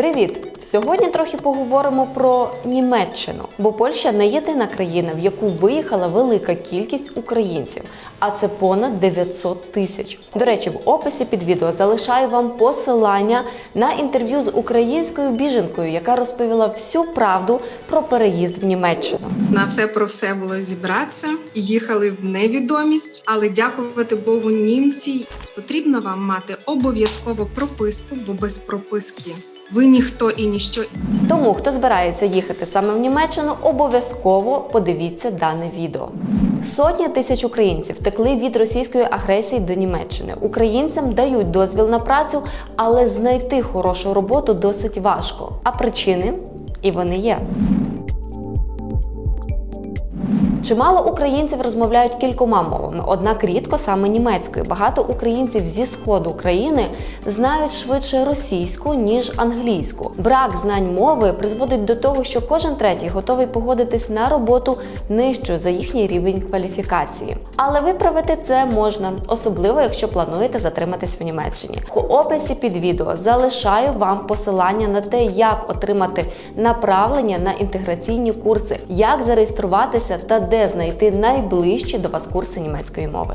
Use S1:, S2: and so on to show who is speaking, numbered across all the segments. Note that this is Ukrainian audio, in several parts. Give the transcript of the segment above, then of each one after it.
S1: Привіт! Сьогодні трохи поговоримо про Німеччину, бо Польща не єдина країна, в яку виїхала велика кількість українців, а це понад 900 тисяч. До речі, в описі під відео залишаю вам посилання на інтерв'ю з українською біженкою, яка розповіла всю правду про переїзд в Німеччину.
S2: На все про все було зібратися. Їхали в невідомість, але дякувати Богу, німці потрібно вам мати обов'язково прописку, бо без прописки ви ніхто і ніщо.
S1: Тому, хто збирається їхати саме в Німеччину, обов'язково подивіться дане відео. Сотні тисяч українців втекли від російської агресії до Німеччини. Українцям дають дозвіл на працю, але знайти хорошу роботу досить важко. А причини і вони є. Чимало українців розмовляють кількома мовами, однак рідко саме німецькою. Багато українців зі сходу країни знають швидше російську ніж англійську. Брак знань мови призводить до того, що кожен третій готовий погодитись на роботу нижчу за їхній рівень кваліфікації. Але виправити це можна, особливо якщо плануєте затриматись в Німеччині. У описі під відео залишаю вам посилання на те, як отримати направлення на інтеграційні курси, як зареєструватися та де знайти найближчі до вас курси німецької мови.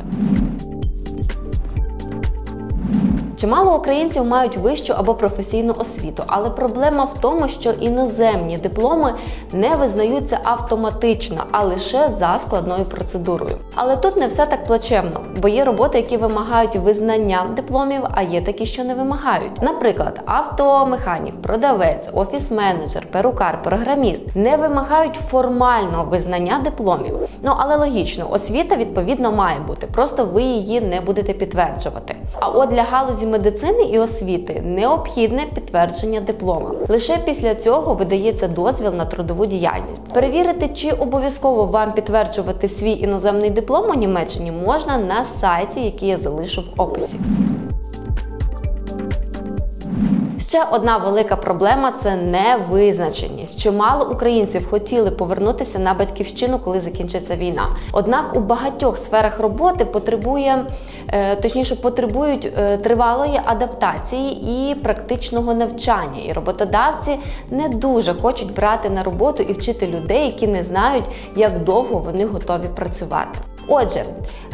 S1: Чимало українців мають вищу або професійну освіту, але проблема в тому, що іноземні дипломи не визнаються автоматично, а лише за складною процедурою. Але тут не все так плачевно, бо є роботи, які вимагають визнання дипломів, а є такі, що не вимагають. Наприклад, автомеханік, продавець, офіс-менеджер, перукар, програміст не вимагають формального визнання дипломів. Ну але логічно, освіта відповідно має бути, просто ви її не будете підтверджувати. А от для галузі медицини і освіти необхідне підтвердження диплома. Лише після цього видається дозвіл на трудову діяльність. Перевірити, чи обов'язково вам підтверджувати свій іноземний диплом у Німеччині можна на сайті, який я залишу в описі. Ще одна велика проблема це невизначеність. Чимало українців хотіли повернутися на батьківщину, коли закінчиться війна. Однак у багатьох сферах роботи потребує, е, точніше, потребують е, тривалої адаптації і практичного навчання. І роботодавці не дуже хочуть брати на роботу і вчити людей, які не знають, як довго вони готові працювати. Отже,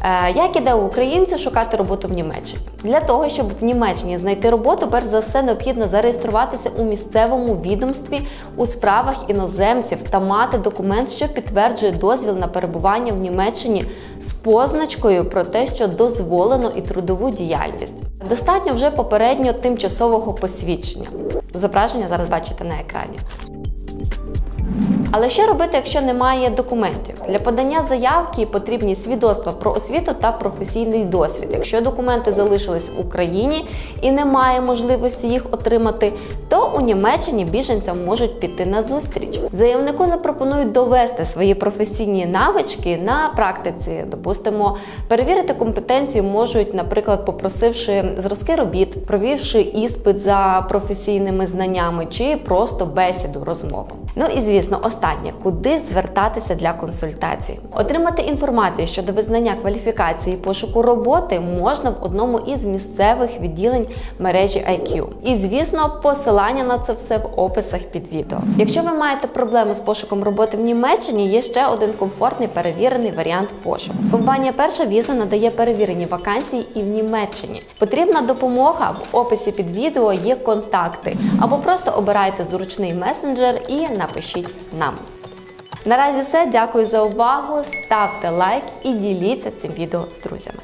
S1: е, як іде українцю шукати роботу в Німеччині? Для того, щоб в Німеччині знайти роботу, перш за все необхідно зареєструватися у місцевому відомстві у справах іноземців та мати документ, що підтверджує дозвіл на перебування в Німеччині з позначкою про те, що дозволено і трудову діяльність. Достатньо вже попередньо тимчасового посвідчення. Зображення зараз бачите на екрані. Але що робити, якщо немає документів? Для подання заявки потрібні свідоцтва про освіту та професійний досвід. Якщо документи залишились в Україні і немає можливості їх отримати, то у Німеччині біженцям можуть піти на зустріч. Заявнику запропонують довести свої професійні навички на практиці. Допустимо, перевірити компетенцію можуть, наприклад, попросивши зразки робіт, провівши іспит за професійними знаннями чи просто бесіду розмову. Ну і звісно, останнє, куди звертатися для консультації. Отримати інформацію щодо визнання кваліфікації і пошуку роботи можна в одному із місцевих відділень мережі IQ. І звісно, посилання на це все в описах під відео. Якщо ви маєте проблеми з пошуком роботи в Німеччині, є ще один комфортний перевірений варіант пошуку. Компанія Перша віза надає перевірені вакансії і в Німеччині. Потрібна допомога в описі під відео є контакти, або просто обирайте зручний месенджер і напишіть нам. Наразі все. Дякую за увагу. Ставте лайк і діліться цим відео з друзями.